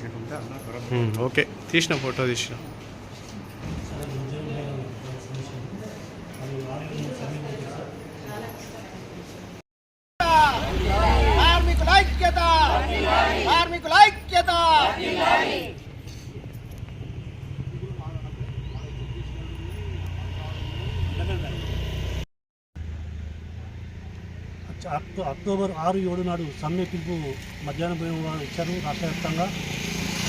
Hmm, okay తీసిన photo తీసిన. కార్మికుల ఐక్యత! కార్మికుల ఐక్యత! అక్టోబర్ ఆరు ఏడు నాడు సమ్మె పిలుపు మధ్యాహ్నం భోజనం వారు ఇచ్చారు రాష్ట్ర వ్యాప్తంగా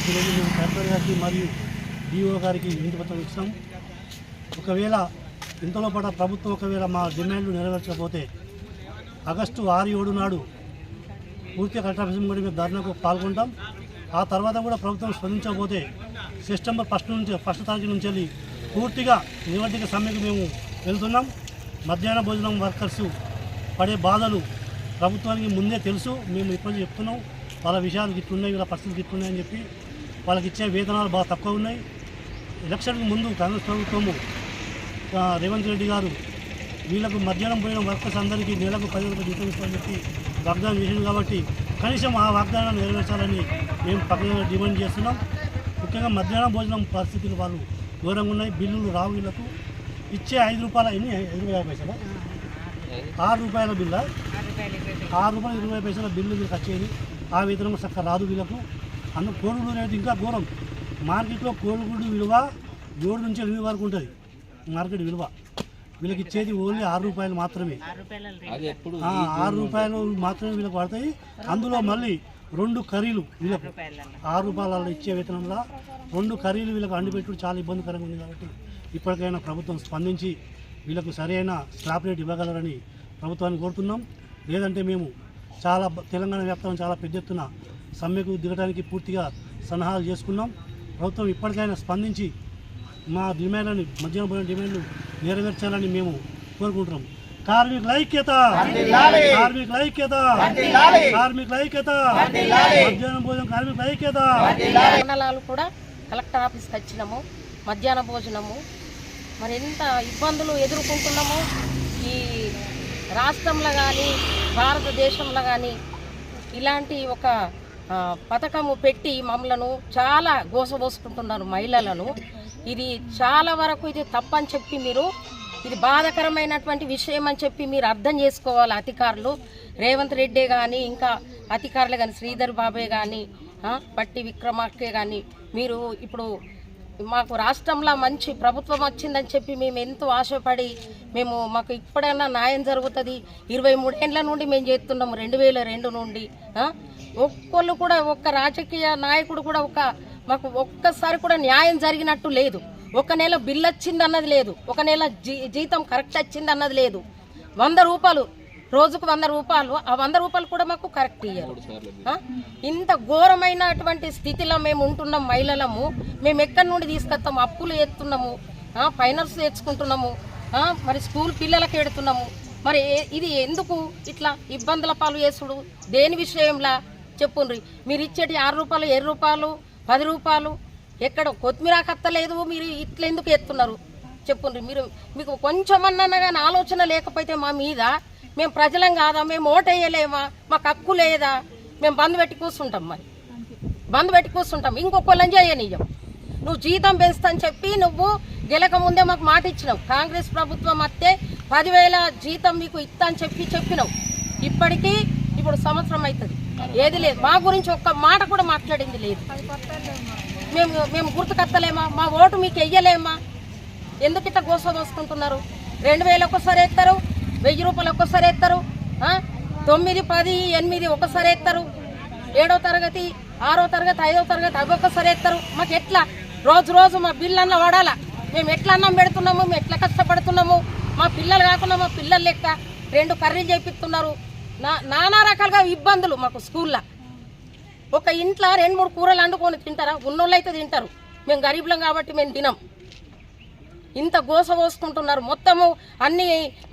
ఈరోజు మేము కలెక్టర్ గారికి మరియు డిఓ గారికి వినతి పత్రం ఇస్తాం. ఒకవేళ ఇంతలో పడ ప్రభుత్వం ఒకవేళ మా డిమాండ్లు నెరవేర్చకపోతే ఆగస్టు ఆరు ఏడు నాడు పూర్తిగా కలెక్టర్ ఆఫీస్ కూడా మేము ధర్నాకు పాల్గొంటాం. ఆ తర్వాత కూడా ప్రభుత్వం స్పందించకపోతే సెప్టెంబర్ ఫస్ట్ నుంచి ఫస్ట్ తారీఖు నుంచి వెళ్ళి పూర్తిగా నివర్తిక సమ్మెకు మేము వెళ్తున్నాం. మధ్యాహ్న భోజనం వర్కర్సు పడే బాధలు ప్రభుత్వానికి ముందే తెలుసు. మేము ఇప్పటికీ చెప్తున్నాం. వాళ్ళ విషయాలు గిట్టున్నాయి వీళ్ళ పరిస్థితులు గిట్లున్నాయని చెప్పి వాళ్ళకి ఇచ్చే వేతనాలు బాగా తక్కువ ఉన్నాయి. ఎలక్షన్కి ముందు కాంగ్రెస్ ప్రభుత్వము రేవంత్ రెడ్డి గారు వీళ్ళకు మధ్యాహ్నం పోయిన వర్కర్స్ అందరికీ నెలకు పది రూపాయలు జీతం ఇస్తామని చెప్పి వాగ్దానం చేసింది కాబట్టి కనీసం ఆ వాగ్దానాన్ని నెరవేర్చాలని మేము పక్కన డిమాండ్ చేస్తున్నాం. ముఖ్యంగా మధ్యాహ్నం భోజనం పరిస్థితులు వాళ్ళు దూరంగా ఉన్నాయి. బిల్లులు రావు వీళ్ళకు. ఇచ్చే ఐదు రూపాయల ఎన్ని? ఐదు రూపాయల పైసలు? ఆరు రూపాయల బిల్ల. ఆరు రూపాయల ఇరవై పైసల. బిల్లు వీళ్ళకి వచ్చేది ఆ వేతనం చక్కగా రాదు వీళ్ళకు. అందులో కోడిగుడు రేటు ఇంకా ఘోరం. మార్కెట్లో కోడిగుడు విలువ ఏడు నుంచి ఎనిమిది వరకు ఉంటుంది. మార్కెట్ విలువ. వీళ్ళకి ఇచ్చేది ఓన్లీ ఆరు రూపాయలు మాత్రమే. ఆ, ఆరు రూపాయలు మాత్రమే వీళ్ళకి పడతాయి. అందులో మళ్ళీ రెండు కర్రీలు వీళ్ళకు. ఆరు రూపాయల ఇచ్చే వేతనంలో రెండు కర్రీలు వీళ్ళకి అండిపెట్టుడు చాలా ఇబ్బందికరంగా ఉంది కాబట్టి ఇప్పటికైనా ప్రభుత్వం స్పందించి వీళ్ళకు సరైన స్లాబ్ రేట్ ఇవ్వగలరని ప్రభుత్వాన్ని కోరుతున్నాం. లేదంటే మేము చాలా తెలంగాణ వ్యాప్తంగా చాలా పెద్ద ఎత్తున సమ్మెకు దిగడానికి పూర్తిగా సన్నాహాలు చేసుకున్నాం. ప్రభుత్వం ఇప్పటికైనా స్పందించి మా డిమాండ్లను మధ్యాహ్నం పోయిన డిమాండ్లు నెరవేర్చాలని మేము కోరుకుంటున్నాం. కార్మికుల ఐక్యత! కార్మికుల ఐక్యత! కార్మికుల ఐక్యత! మధ్యాహ్నం భోజనం కార్మికుల ఐక్యత! మండలాలు కూడా కలెక్టర్ ఆఫీస్కి వచ్చినాము. మధ్యాహ్న భోజనము మరి ఎంత ఇబ్బందులు ఎదుర్కొంటున్నామో ఈ రాష్ట్రంలో కానీ భారతదేశంలో కానీ ఇలాంటి ఒక పథకము పెట్టి మమ్మలను చాలా గోసబోసుకుంటున్నారు మహిళలను. ఇది చాలా వరకు ఇది తప్పని చెప్పి మీరు ఇది బాధాకరమైనటువంటి విషయం అని చెప్పి మీరు అర్థం చేసుకోవాలి అధికారులు. రేవంత్ రెడ్డి కానీ ఇంకా అధికారులు కానీ శ్రీధర్ బాబే కానీ పట్టి విక్రమార్కే కానీ మీరు ఇప్పుడు మాకు రాష్ట్రంలో మంచి ప్రభుత్వం వచ్చిందని చెప్పి మేము ఎంతో ఆశపడి మేము మాకు ఇప్పుడైనా న్యాయం జరుగుతుంది. ఇరవై మూడేళ్ళ నుండి మేము చేస్తున్నాము రెండు వేల రెండు నుండి. ఒక్కళ్ళు కూడా ఒక్క రాజకీయ నాయకుడు కూడా ఒక మాకు ఒక్కసారి కూడా న్యాయం జరిగినట్టు లేదు. ఒక నెల బిల్ వచ్చింది అన్నది లేదు. ఒక నెల జీ- జీతం కరెక్ట్ వచ్చింది అన్నది లేదు. వంద రూపాయలు రోజుకు వంద రూపాయలు ఆ వంద రూపాయలు కూడా మాకు కరెక్ట్ ఇయ్యారు. ఇంత ఘోరమైనటువంటి స్థితిలో మేము ఉంటున్నాం మహిళలము. మేము ఎక్కడి నుండి తీసుకొస్తాం? అప్పులు ఎత్తున్నాము ఫైనల్స్ తెచ్చుకుంటున్నాము. మరి స్కూల్ పిల్లలకి ఎడుతున్నాము మరి ఇది ఎందుకు ఇట్లా ఇబ్బందుల పాలు చేసుడు దేని విషయంలా? చెప్పుండ్రి. మీరు ఇచ్చేటి ఆరు రూపాయలు ఏడు రూపాయలు పది రూపాయలు. ఎక్కడ కొత్తిమీర కత్తలేదు మీరు ఇట్లా ఎందుకు ఎత్తున్నారు? చెప్పుండ్రి. మీరు మీకు కొంచెమన్నా కానీ ఆలోచన లేకపోతే మా మీద మేము ప్రజలం కాదా? మేము ఓటేయలేమా? మాకు హక్కు లేదా? మేము బంద్ పెట్టి కూర్చుంటాం మరి. బంద్ పెట్టి కూర్చుంటాం. ఇంకొకళ్ళని నిజం నువ్వు జీతం పెంచుతా అని చెప్పి నువ్వు గెలక ముందే మాకు మాట ఇచ్చినావు. కాంగ్రెస్ ప్రభుత్వం వస్తే పదివేల జీతం మీకు ఇస్తా అని చెప్పి చెప్పినావు. ఇప్పటికీ ఇప్పుడు సంవత్సరం అవుతుంది ఏది లేదు. మా గురించి ఒక్క మాట కూడా మాట్లాడింది లేదు. మేము మేము గుర్తుకత్తలేమా? మా ఓటు మీకు వెయ్యలేమా ఎందుకు ఇట్లా గోస దోసుకుంటున్నారు? రెండు వేలు ఒక్కసారి ఎత్తారు వెయ్యి రూపాయలు ఒక్కసారి ఎత్తారు తొమ్మిది పది ఎనిమిది ఒక్కసారి ఎత్తారు ఏడో తరగతి ఆరో తరగతి ఐదో తరగతి అవి ఒక్కసారి ఎత్తారు. మాకు ఎట్లా? రోజు రోజు మా బిల్లు అన్న వాడాలా? మేము ఎట్లా అన్నం పెడుతున్నాము? మేము ఎట్లా కష్టపడుతున్నాము? మా పిల్లలు కాకుండా మా పిల్లలు లెక్క రెండు కర్రీలు చేపిస్తున్నారు. నా నానా రకాలుగా ఇబ్బందులు మాకు స్కూల్లో. ఒక ఇంట్లో రెండు మూడు కూరలు వండుకొని తింటారా? ఉన్నోళ్ళు అయితే తింటారు. మేము గరీబులం కాబట్టి మేము తినం. ఇంత గోస పోసుకుంటున్నారు మొత్తము అన్ని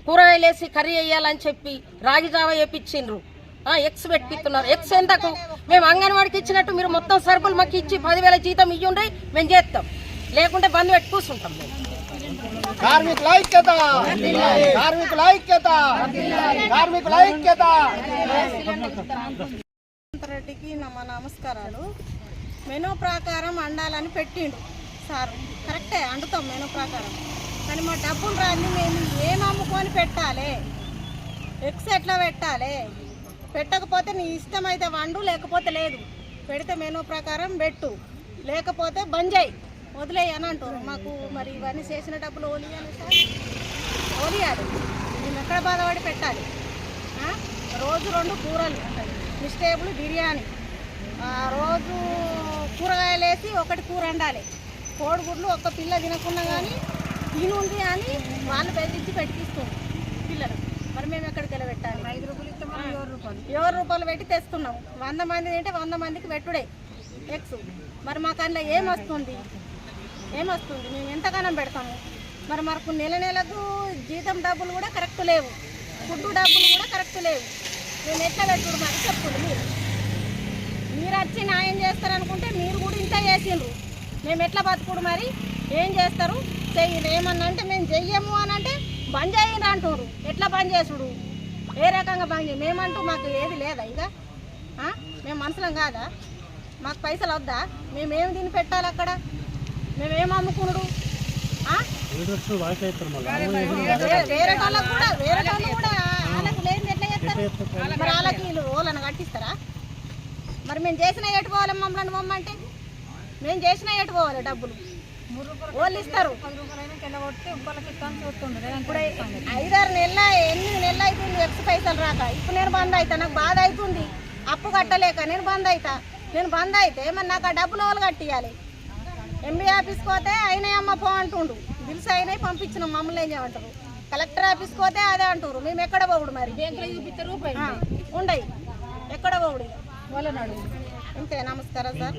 కూరగాయలు వేసి కర్రీ వేయాలని చెప్పి రాగి జావ వేపించిండ్రు. ఆ, ఎక్స్ పెట్టిస్తున్నారు. ఎక్స్ ఎంతకు? మేము అంగన్వాడికి ఇచ్చినట్టు మీరు మొత్తం సరుకులు మాకు ఇచ్చి పదివేల జీతం ఇయ్యుండ్రి మేము చేస్తాం. లేకుంటే బంద్ పెట్టి కూర్చుంటాం మేము. కార్మికుల ఐక్యత! కార్మికుల ఐక్యత! కార్మికుల ఐక్యత! రెడ్డికి నా మా నమస్కారాలు. మెనూ ప్రకారం వండాలని పెట్టిండు సార్. కరెక్టే వండుతాం మెనూ ప్రకారం. కానీ మా డబ్బులు రాని మేము ఏం అమ్ముకొని పెట్టాలి? ఎగ్స్ ఎట్లా పెట్టాలి? పెట్టకపోతే నీ ఇష్టమైతే వండు లేకపోతే లేదు. పెడితే మెనూ ప్రకారం పెట్టు. లేకపోతే బంద్ చేయి. వదిలేయి అని అంటారు మాకు మరి ఇవన్నీ చేసిన డబ్బులు ఓలియాలి సార్? ఓలియాలి మేము ఎక్కడ బాధపడి పెట్టాలి? రోజు రెండు కూరలు. మిస్టేబుల్ బిర్యానీ. రోజు కూరగాయలు వేసి ఒకటి కూర వండాలి. కోడిగుడ్లు ఒక్క పిల్ల తినకున్నా కానీ తినుంది అని వాళ్ళు బెదిరించి పెట్టిస్తుంది పిల్లలు. మరి మేము ఎక్కడికి వెళ్ళి పెట్టాలి ఐదు రూపాయలు ఇస్తాం ఏడు రూపాయలు. ఏడు రూపాయలు పెట్టి తెస్తున్నాం. వంద మంది తింటే వంద మందికి పెట్టుడే. ఎక్స్. మరి మాకు అందులో ఏమొస్తుంది? ఏమొస్తుంది? మేము ఎంతగానం పెడతాము? మరి మనకు నెల నెలకు జీతం డబ్బులు కూడా కరెక్ట్ లేవు. ఫుడ్ డబ్బులు కూడా కరెక్ట్ లేవు. మేము ఎట్లా పెట్టుడు మరి చెప్పుడు మీరు. మీరు వచ్చి న్యాయం చేస్తారనుకుంటే మీరు కూడా ఇంత చేసిండ్రు. మేము ఎట్లా బతుకుడు మరి? ఏం చేస్తారు? చెయ్యరు ఏమన్నా అంటే మేము చెయ్యము అని అంటే బంద్ చేయండి అంటున్నారు ఎట్లా బంద్ చేసుడు? ఏ రకంగా బంద్ చేయ? మేమంటూ మాకు ఏది లేదా ఇక? మేము మనుషులం కాదా? మాకు పైసలు వద్దా? మేమేం తిని పెట్టాలి అక్కడ? మేమేం అమ్ముకునుడు? వేరే వాళ్ళకు కూడా వేరే వాళ్ళు కూడా వాళ్ళకు లేని ఎట్లా చేస్తారు? మరి వాళ్ళకి వీళ్ళు ఓలను కట్టిస్తారా? మరి మేము చేసిన ఎటు మమ్మల్ని మమ్మంటే మేము చేసిన ఎటు పోవాలి డబ్బులు? వాళ్ళు ఇస్తారు. ఇప్పుడు ఐదారు నెలల ఎనిమిది నెలలు అవుతుంది ఎక్స్ పైసలు రాక. ఇప్పుడు నేను బంద్ అవుతా నాకు బాధ అవుతుంది. అప్పు కట్టలేక నేను బంద్ అవుతా నేను బంద్ అయితే మరి నాకు ఆ డబ్బులు వాళ్ళు కట్టియాలి ఎంబీ ఆఫీస్కి పోతే అయినాయి అమ్మ పో అంటుండు. బిల్స్ అయినాయి పంపించిన మమ్మల్ని ఏం చేయమంటారు? కలెక్టర్ ఆఫీస్కి పోతే అదే అంటారు మేము ఎక్కడ పోవుడు మరి? ఉండయి. ఎక్కడ పోవుడు? అంతే నమస్కారం సార్.